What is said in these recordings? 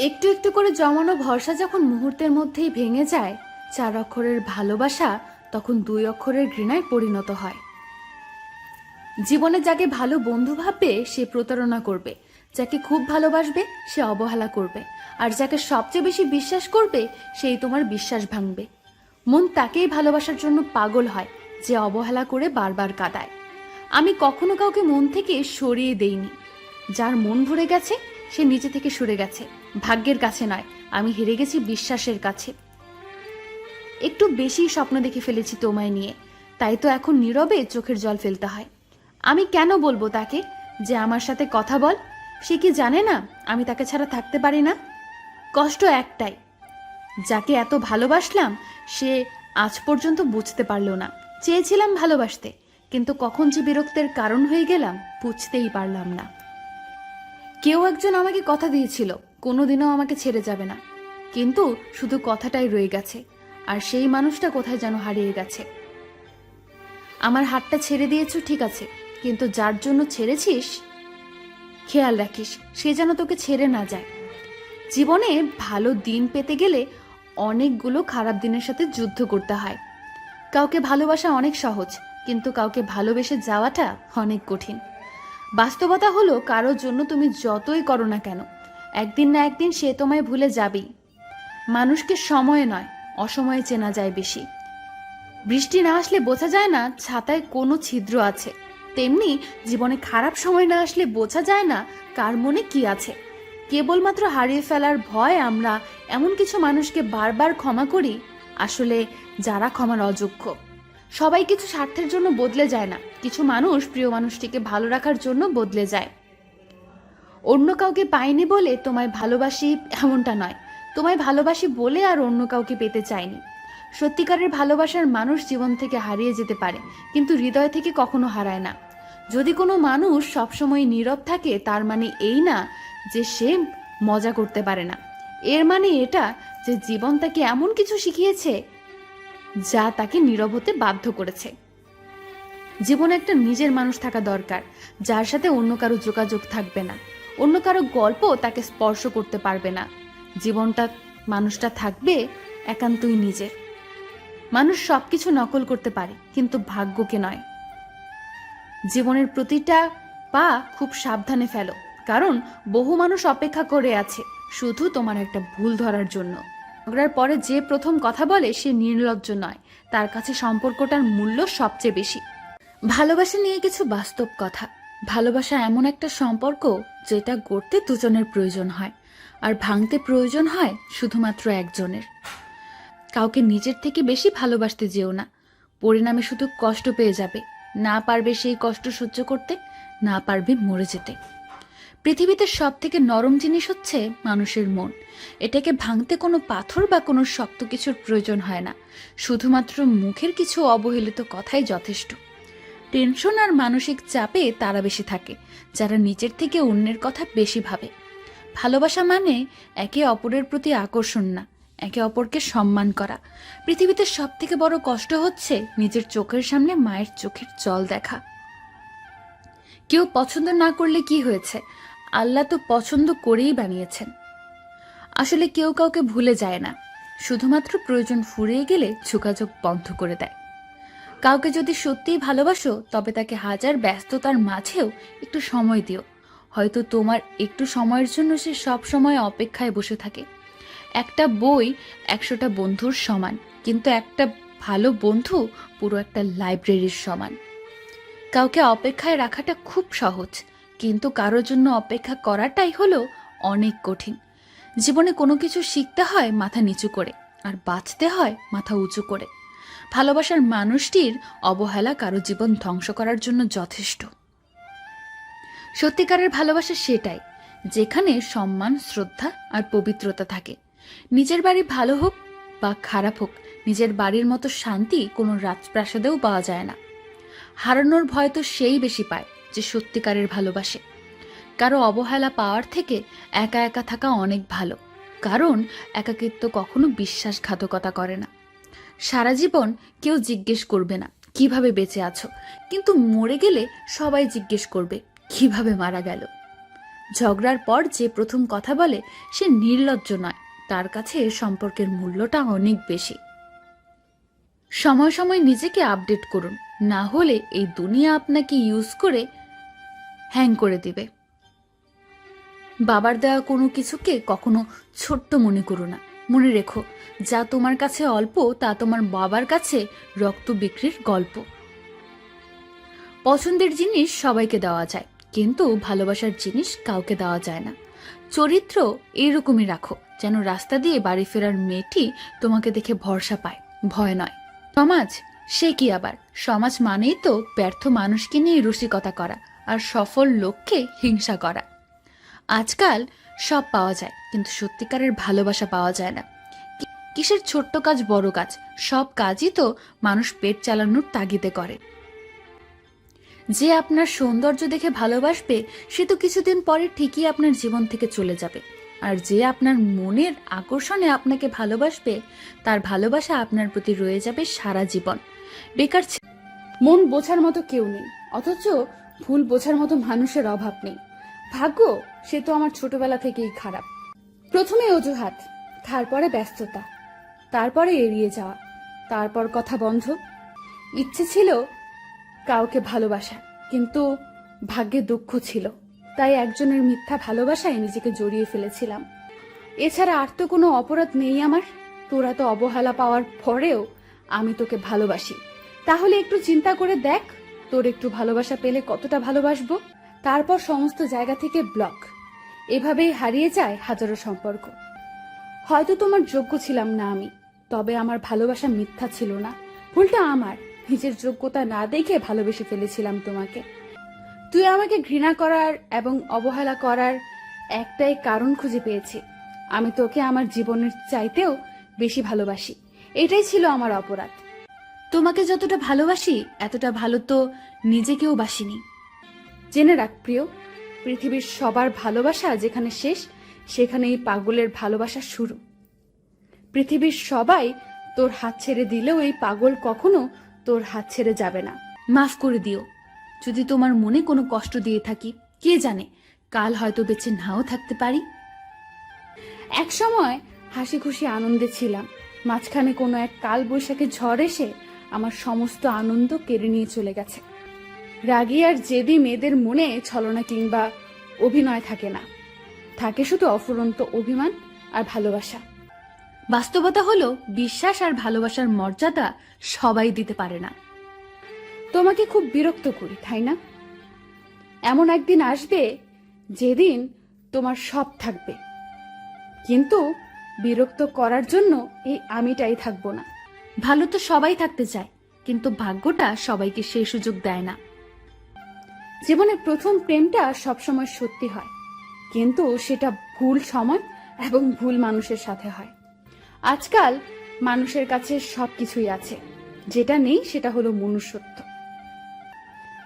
একটু একটু করে জমানো ভরসা যখন মুহূর্তের মধ্যেই ভেঙে যায়, চার অক্ষরের ভালোবাসা তখন দুই অক্ষরের ঘৃণায় পরিণত হয়। জীবনে যাকে ভালো বন্ধু ভাববে, সে প্রতারণা করবে, যাকে খুব ভালোবাসবে, সে অবহেলা করবে, আর যাকে সবচেয়ে বেশি বিশ্বাস করবে, সেই তোমার বিশ্বাস ভাঙবে। মন তাকেই ভালোবাসার জন্য পাগল হয়, যে অবহেলা করে বারবার কাঁদায়। আমি কখনো কাউকে মন থেকে সরিয়ে দেইনি। যার মন ভরে গেছে, সে নিজে থেকে সরে গেছে। ভাগ্যের কাছে নয়, আমি হেরে গেছি বিশ্বাসের কাছে। একটু বেশি স্বপ্ন দেখে ফেলেছি তোমায় নিয়ে, তাই তো এখন নীরবে চোখের জল ফেলতে হয়। আমি কেন বলব তাকে যে আমার সাথে কথা বল? সে কি জানে না আমি তাকে ছাড়া থাকতে পারি না? কষ্ট একটাই। যাকে এত ভালোবাসলাম, সে আজ পর্যন্ত বুঝতে পারল না। চেয়েছিলাম ভালোবাসতে, কিন্তু কখন যে বিরক্তের কারণ হয়ে গেলাম, বুঝতেই পারলাম না। কেউ একজন আমাকে কথা দিয়েছিল কোনোদিনও আমাকে ছেড়ে যাবে না। কিন্তু শুধু কথাটাই রয়ে গেছে, আর সেই মানুষটা কোথায় যেন হারিয়ে গেছে। আমার হাতটা ছেড়ে দিয়েছ, ঠিক আছে, কিন্তু যার জন্য ছেড়েছিস? খেয়াল রাখিস, সে যেন তোকে ছেড়ে না যায়। জীবনে ভালো দিন পেতে গেলে অনেকগুলো খারাপ দিনের সাথে যুদ্ধ করতে হয়। কাউকে ভালোবাসা অনেক সহজ, কিন্তু কাউকে ভালোবেসে যাওয়াটা অনেক কঠিন। বাস্তবতা হলো, কারোর জন্য তুমি যতই করো না কেন একদিন না একদিন সে তোমায় ভুলে যাবেই। মানুষকে সময়ে নয়, অসময়ে চেনা যায় বেশি। বৃষ্টি না আসলে বোঝা যায় না ছাতায় কোনো ছিদ্র আছে। তেমনি জীবনে খারাপ সময় না আসলে বোঝা যায় না কার মনে কি আছে। কেবলমাত্র হারিয়ে ফেলার ভয় আমরা এমন কিছু মানুষকে বারবার ক্ষমা করি, আসলে যারা ক্ষমার অযোগ্য। সবাই কিছু স্বার্থের জন্য বদলে যায় না, কিছু মানুষ প্রিয় মানুষটিকে ভালো রাখার জন্য বদলে যায়। অন্য কাউকে পাইনি বলে তোমায় ভালোবাসি এমনটা নয়। তোমায় ভালোবাসি বলে আর অন্য কাউকে পেতে চাইনি। সত্যিকারের ভালোবাসার মানুষ জীবন থেকে হারিয়ে যেতে পারে, কিন্তু হৃদয় থেকে কখনো হারায় না। যদি কোনো মানুষ সবসময় নীরব থাকে, তার মানে এই না যে সে মজা করতে পারে না। এর মানে এটা যে জীবন তাকে এমন কিছু শিখিয়েছে যা তাকে নীরব হতে বাধ্য করেছে। জীবনে একটা নিজের মানুষ থাকা দরকার, যার সাথে অন্য কারও যোগাযোগ থাকবে না। অন্য কারও গল্প তাকে স্পর্শ করতে পারবে না। জীবনটা মানুষটা থাকবে একান্তই নিজের। মানুষ সব কিছু নকল করতে পারে, কিন্তু ভাগ্যকে নয়। জীবনের প্রতিটা পা খুব সাবধানে ফেলো, কারণ বহু মানুষ অপেক্ষা করে আছে শুধু তোমার একটা ভুল ধরার জন্য। ঝগড়ার পরে যে প্রথম কথা বলে সে নির্লজ্জ নয়, তার কাছে সম্পর্কটার মূল্য সবচেয়ে বেশি। ভালোবাসা নিয়ে কিছু বাস্তব কথা। ভালোবাসা এমন একটা সম্পর্ক যেটা গড়তে দুজনের প্রয়োজন হয়, আর ভাঙতে প্রয়োজন হয় শুধুমাত্র একজনের। কাউকে নিজের থেকে বেশি ভালোবাসতে যেও না। পরিণামে শুধু কষ্ট পেয়ে যাবে। না পারবে সেই কষ্ট সহ্য করতে, না পারবে মরে যেতে। পৃথিবীতে সব থেকে নরম জিনিস হচ্ছে মানুষের মন। এটাকে ভাঙতে কোনো পাথর বা কোনো শক্ত কিছুর প্রয়োজন হয় না। শুধুমাত্র মুখের কিছু অবহেলিত কথাই যথেষ্ট। টেনশন আর মানসিক চাপে তারা বেশি থাকে, যারা নিজের থেকে অন্যের কথা বেশি ভাবে। ভালোবাসা মানে একে অপরের প্রতি আকর্ষণ না, একে অপরকে সম্মান করা। পৃথিবীতে সব থেকে বড় কষ্ট হচ্ছে নিজের চোখের সামনে মায়ের চোখের জল দেখা। কেউ পছন্দ না করলে কি হয়েছে? আল্লাহ তো পছন্দ করেই বানিয়েছেন। আসলে কেউ কাউকে ভুলে যায় না, শুধুমাত্র প্রয়োজন ফুরিয়ে গেলে যোগাযোগ বন্ধ করে দেয়। কাউকে যদি সত্যিই ভালোবাসো, তবে তাকে হাজার ব্যস্ততার মাঝেও একটু সময় দিও। হয়তো তোমার একটু সময়ের জন্য সে সব সময় অপেক্ষায় বসে থাকে। একটা বই একশোটা বন্ধুর সমান, কিন্তু একটা ভালো বন্ধু পুরো একটা লাইব্রেরির সমান। কাউকে অপেক্ষায় রাখাটা খুব সহজ, কিন্তু কারোর জন্য অপেক্ষা করাটাই হলো অনেক কঠিন। জীবনে কোনো কিছু শিখতে হয় মাথা নিচু করে, আর বাঁচতে হয় মাথা উঁচু করে। ভালোবাসার মানুষটির অবহেলা কারও জীবন ধ্বংস করার জন্য যথেষ্ট। সত্যিকারের ভালোবাসা সেটাই, যেখানে সম্মান, শ্রদ্ধা আর পবিত্রতা থাকে। নিজের বাড়ি ভালো হোক বা খারাপ হোক, নিজের বাড়ির মতো শান্তি কোনো রাজপ্রাসাদেও পাওয়া যায় না। হারানোর ভয় তো সেই বেশি পায় যে সত্যিকারের ভালোবাসে। কারও অবহেলা পাওয়ার থেকে একা একা থাকা অনেক ভালো, কারণ একাকিত্ব কখনো বিশ্বাসঘাতকতা করে না। সারা জীবন কেউ জিজ্ঞেস করবে না, কীভাবে বেঁচে আছো? কিন্তু মরে গেলে সবাই জিজ্ঞেস করবে, কীভাবে মারা গেল? ঝগড়ার পর যে প্রথম কথা বলে, সে নির্লজ্জ নয়। তার কাছে সম্পর্কের মূল্যটা অনেক বেশি। সময় সময় নিজেকে আপডেট করুন। না হলে এই দুনিয়া আপনাকে ইউজ করে হ্যাং করে দিবে। বাবার দেওয়া কোনো কিছুকে কখনো ছোট্ট মনে করো না। মনে রেখো, যা তোমার কাছে অল্প, তা তোমার বাবার কাছে রক্ত বিক্রির গল্প। পছন্দের জিনিস সবাইকে দেওয়া যায়, কিন্তু ভালোবাসার জিনিস কাউকে দেওয়া যায় না। চরিত্র এইরকমই রাখো, যেন রাস্তা দিয়ে বাড়ি ফেরার মেয়েটি তোমাকে দেখে ভরসা পায়, ভয় নয়। সমাজ, সে কি আবার? সমাজ মানেই তো ব্যর্থ মানুষকে নিয়ে রসিকতা করা, আর সফল লোককে হিংসা করা। আজকাল সব পাওয়া যায়, কিন্তু সত্যিকারের ভালোবাসা পাওয়া যায় না। কিসের ছোট্ট কাজ, বড় কাজ? সব কাজই তো মানুষ পেট চালানোর তাগিদে করে। যে আপনার সৌন্দর্য দেখে ভালোবাসবে, সে তো কিছুদিন পরে ঠিকই আপনার জীবন থেকে চলে যাবে। আর যে আপনার মনের আকর্ষণে আপনাকে ভালোবাসবে, তার ভালোবাসা আপনার প্রতি রয়ে যাবে সারা জীবন। বেকার মন বোঝার মতো কেউ নেই, অথচ ভুল বোঝার মতো মানুষের অভাব নেই। ভাগ্য সে তো আমার ছোটবেলা থেকেই খারাপ। প্রথমে অজুহাত, তারপরে ব্যস্ততা, তারপরে এড়িয়ে যাওয়া, তারপর কথা বন্ধ। ইচ্ছে ছিল কাউকে ভালোবাসা, কিন্তু ভাগ্যে দুঃখ ছিল। তাই একজনের মিথ্যা ভালোবাসায় নিজেকে জড়িয়ে ফেলেছিলাম। এছাড়া আর তো কোনো অপরাধ নেই আমার। তোরা তো অবহেলা পাওয়ার পরেও আমি তোকে ভালোবাসি। তাহলে একটু চিন্তা করে দেখ, তোর একটু ভালোবাসা পেলে কতটা ভালোবাসবো? তারপর সমস্ত জায়গা থেকে ব্লক এভাবেই হারিয়ে যায় হাজারো সম্পর্ক। হয়তো তোমার যোগ্য ছিলাম না আমি, তবে আমার ভালোবাসা মিথ্যা ছিল না। ভুলটা আমার, নিজের যোগ্যতা না দেখে ভালোবেসে ফেলেছিলাম তোমাকে। তুই আমাকে ঘৃণা করার এবং অবহেলা করার একটাই কারণ খুঁজে পেয়েছি। আমি তোকে আমার জীবনের চাইতেও বেশি ভালোবাসি। এটাই ছিল আমার অপরাধ। তোমাকে যতটা ভালোবাসি, এতটা ভালো তো নিজেকেও বাসিনি। জেনে রাখ প্রিয় পৃথিবীর সবার ভালোবাসা যেখানে শেষ, সেখানেই পাগলের ভালোবাসা শুরু। পৃথিবীর সবাই তোর হাত ছেড়ে দিলেও এই পাগল কখনো তোর হাত ছেড়ে যাবে না। মাফ করে দিও। যদি তোমার মনে কোনো কষ্ট দিয়ে থাকি, কে জানে, কাল হয়তো বেঁচে নাও থাকতে পারি। এক সময় হাসি খুশি আনন্দে ছিলাম। মাঝখানে কোনো এক কাল বৈশাখী ঝড় এসে আমার সমস্ত আনন্দ কেড়ে নিয়ে চলে গেছে। রাগী আর জেদি মেয়েদের মনে ছলনা কিংবা অভিনয় থাকে না। থাকে শুধু অফুরন্ত অভিমান আর ভালোবাসা। বাস্তবতা হলো, বিশ্বাস আর ভালোবাসার মর্যাদা সবাই দিতে পারে না। তোমাকে খুব বিরক্ত করি, তাই না? এমন একদিন আসবে যেদিন তোমার সব থাকবে। কিন্তু বিরক্ত করার জন্য এই আমিটাই থাকব না। ভালো তো সবাই থাকতে চায়, কিন্তু ভাগ্যটা সবাইকে সেই সুযোগ দেয় না। জীবনের প্রথম প্রেমটা সবসময় সত্যি হয়। কিন্তু সেটা ভুল সময় এবং ভুল মানুষের সাথে হয়। আজকাল মানুষের কাছে সবকিছুই আছে। যেটা নেই সেটা হলো মনুষ্যত্ব।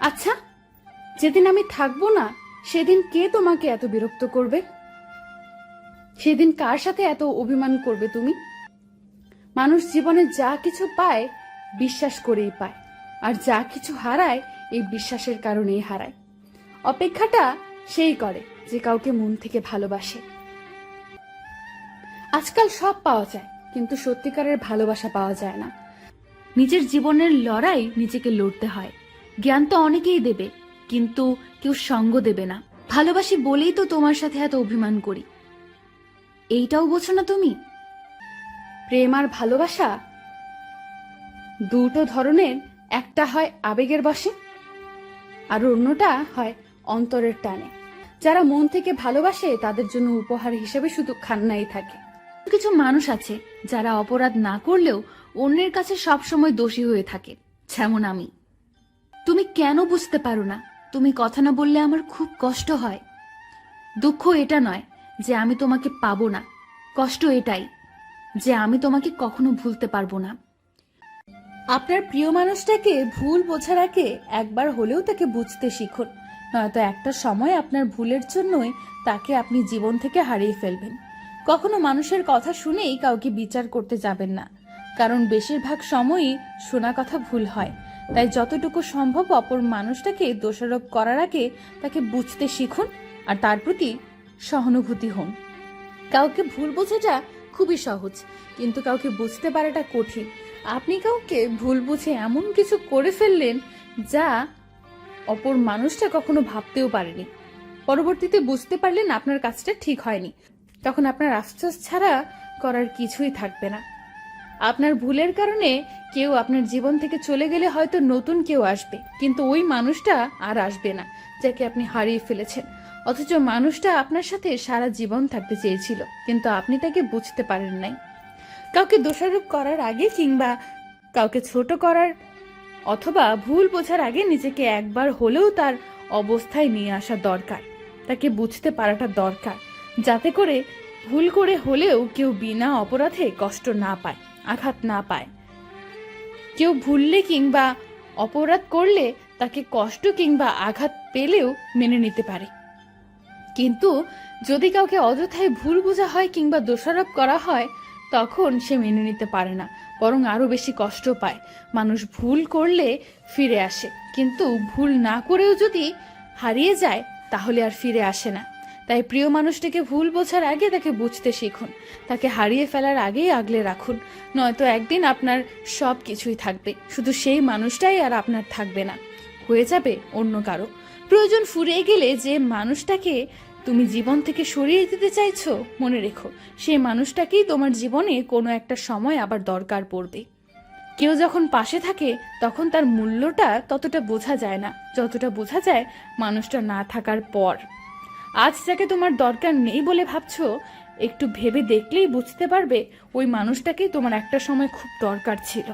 আচ্ছা যেদিন আমি থাকব না, সেদিন কে তোমাকে এত বিরক্ত করবে? সেদিন কার সাথে এত অভিমান করবে তুমি? মানুষ জীবনে যা কিছু পায়, বিশ্বাস করেই পায়। আর যা কিছু হারায় এই বিশ্বাসের কারণেই হারায়। অপেক্ষাটা সেই করে যে কাউকে মন থেকে ভালোবাসে। আজকাল সব পাওয়া যায়, কিন্তু সত্যিকারের ভালোবাসা পাওয়া যায় না। নিজের জীবনের লড়াই নিজেকে লড়তে হয়। জ্ঞান তো অনেকেই দেবে, কিন্তু কেউ সঙ্গ দেবে না। ভালোবাসি বলেই তো তোমার সাথে এত অভিমান করি। এইটাও বোঝো না তুমি? প্রেম আর ভালোবাসা দুটো ধরনের, একটা হয় আবেগের বসে আর অন্যটা হয় অন্তরের টানে। যারা মন থেকে ভালোবাসে, তাদের জন্য উপহার হিসেবে শুধু খান্নাই থাকে। কিছু মানুষ আছে যারা অপরাধ না করলেও অন্যের কাছে সবসময় দোষী হয়ে থাকে, যেমন আমি। তুমি কেন বুঝতে পারো না? তুমি কথা না বললে আমার খুব কষ্ট হয়। দুঃখ এটা নয় যে আমি তোমাকে পাবো না। কষ্ট এটাই যে আমি তোমাকে কখনো ভুলতে পারব না। আপনার প্রিয় মানুষটাকে ভুল বোঝার আগে একবার হলেও তাকে বুঝতে শিখুন। নয়তো একটা সময় আপনার ভুলের জন্যই তাকে আপনি জীবন থেকে হারিয়ে ফেলবেন। কখনো মানুষের কথা শুনেই কাউকে বিচার করতে যাবেন না। কারণ বেশিরভাগ সময়ই শোনা কথা ভুল হয়। তাই যতটুকু সম্ভব অপর মানুষটাকে দোষারোপ করার আগে তাকে বুঝতে শিখুন আর তার প্রতি সহানুভূতি হন। কাউকে ভুল বোঝাটা খুবই সহজ, কিন্তু কাউকে বুঝতে পারাটা কঠিন। আপনি কাউকে ভুল বুঝে এমন কিছু করে ফেললেন যা অপর মানুষটা কখনো ভাবতেও পারেনি। পরবর্তীতে বুঝতে পারলেন আপনার কাজটা ঠিক হয়নি। তখন আপনার আফসোস ছাড়া করার কিছুই থাকবে না। আপনার ভুলের কারণে কেউ আপনার জীবন থেকে চলে গেলে হয়তো নতুন কেউ আসবে, কিন্তু ওই মানুষটা আর আসবে না, যাকে আপনি হারিয়ে ফেলেছেন। অথচ মানুষটা আপনার সাথে সারা জীবন থাকতে চেয়েছিল, কিন্তু আপনি তাকে বুঝতে পারেন নাই। কাউকে দোষারোপ করার আগে কিংবা কাউকে ছোট করার অথবা ভুল বোঝার আগে নিজেকে একবার হলেও তার অবস্থায় নিয়ে আসা দরকার। তাকে বুঝতে পারাটা দরকার, যাতে করে ভুল করে হলেও কেউ বিনা অপরাধে কষ্ট না পায়, আঘাত না পায়। কেউ ভুললে কিংবা অপরাধ করলে তাকে কষ্ট কিংবা আঘাত পেলেও মেনে নিতে পারে। কিন্তু যদি কাউকে অযথায় ভুল বোঝা হয় কিংবা দোষারোপ করা হয় তখন সে মেনে নিতে পারে না, বরং আরও বেশি কষ্ট পায়। মানুষ ভুল করলে ফিরে আসে, কিন্তু ভুল না করেও যদি হারিয়ে যায়, তাহলে আর ফিরে আসে না। তাই প্রিয় মানুষটিকে ভুল বোঝার আগে তাকে বুঝতে শিখুন। তাকে হারিয়ে ফেলার আগেই আগলে রাখুন। নয়তো একদিন আপনার সব কিছুই থাকবে, শুধু সেই মানুষটাই আর আপনার থাকবে না। হয়ে যাবে অন্য কারও। প্রয়োজন ফুরিয়ে গেলে যে মানুষটাকে তুমি জীবন থেকে সরিয়ে দিতে চাইছো? মনে রেখো, সেই মানুষটাকেই তোমার জীবনে কোনো একটা সময় আবার দরকার পড়বে। কেউ যখন পাশে থাকে, তখন তার মূল্যটা ততটা বোঝা যায় না। যতটা বোঝা যায়, মানুষটা না থাকার পর। আজ যাকে তোমার দরকার নেই বলে ভাবছ, একটু ভেবে দেখলেই বুঝতে পারবে, ওই মানুষটাকেই তোমার একটা সময় খুব দরকার ছিল।